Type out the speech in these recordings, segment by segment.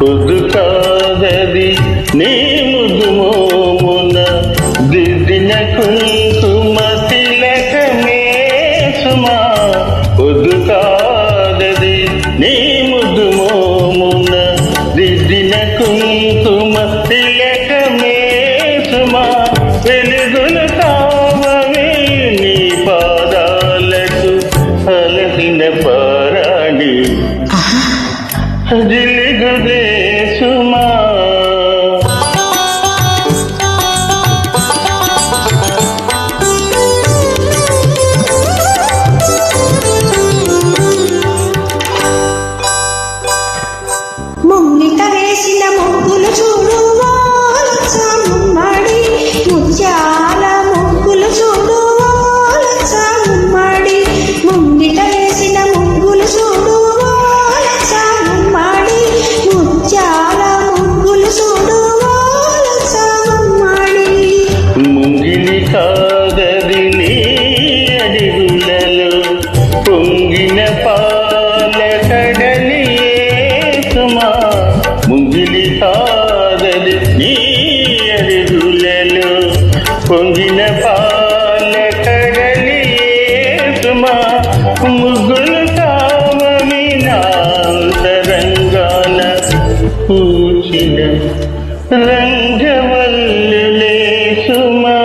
పొద్దుతాదది నీ ఉన్నిత వేసిన ముగ్గులు చూడు. പൂച്ചിട രംഗവല്ലേ സുമാ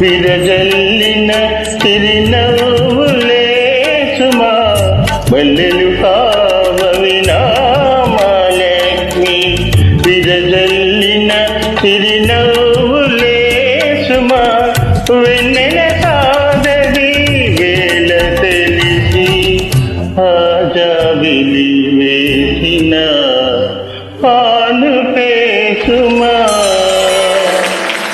വിരജല്ലിന തിരിനവുളേ സുമാ വല്ലു കാവവിനാമലക്ഷ്മി വിരജല്ലിന തിരിനവുളേ സുമാ വെണ്ണില സാധവി വേല തെളിസി ആജാവിലി വേദിന പാലു പേസുമാ